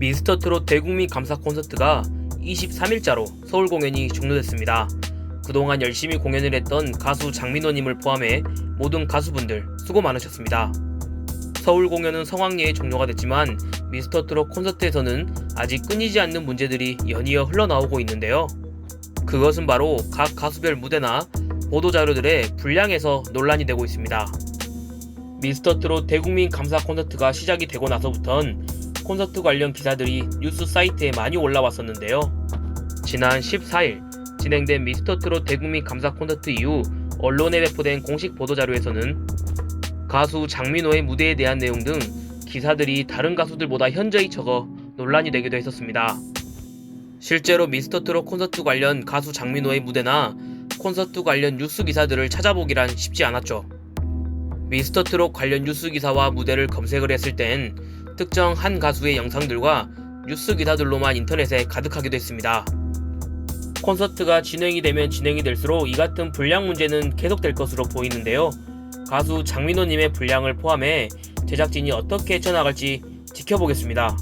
미스터 트롯 대국민 감사 콘서트가 23일자로 서울 공연이 종료됐습니다. 그동안 열심히 공연을 했던 가수 장민호님을 포함해 모든 가수분들 수고 많으셨습니다. 서울 공연은 성황리에 종료가 됐지만 미스터 트롯 콘서트에서는 아직 끊이지 않는 문제들이 연이어 흘러나오고 있는데요. 그것은 바로 각 가수별 무대나 보도자료들의 분량에서 논란이 되고 있습니다. 미스터 트롯 대국민 감사 콘서트가 시작이 되고 나서부턴 콘서트 관련 기사들이 뉴스 사이트에 많이 올라왔었는데요. 지난 14일 진행된 미스터 트롯 대국민 감사 콘서트 이후 언론에 배포된 공식 보도자료에서는 가수 장민호의 무대에 대한 내용 등 기사들이 다른 가수들보다 현저히 적어 논란이 되기도 했었습니다. 실제로 미스터 트롯 콘서트 관련 가수 장민호의 무대나 콘서트 관련 뉴스 기사들을 찾아보기란 쉽지 않았죠. 미스터 트롯 관련 뉴스 기사와 무대를 검색을 했을 땐 특정 한 가수의 영상들과 뉴스 기사들로만 인터넷에 가득하기도 했습니다. 콘서트가 진행이 되면 진행이 될수록 이 같은 분량 문제는 계속될 것으로 보이는데요. 가수 장민호님의 분량을 포함해 제작진이 어떻게 헤쳐나갈지 지켜보겠습니다.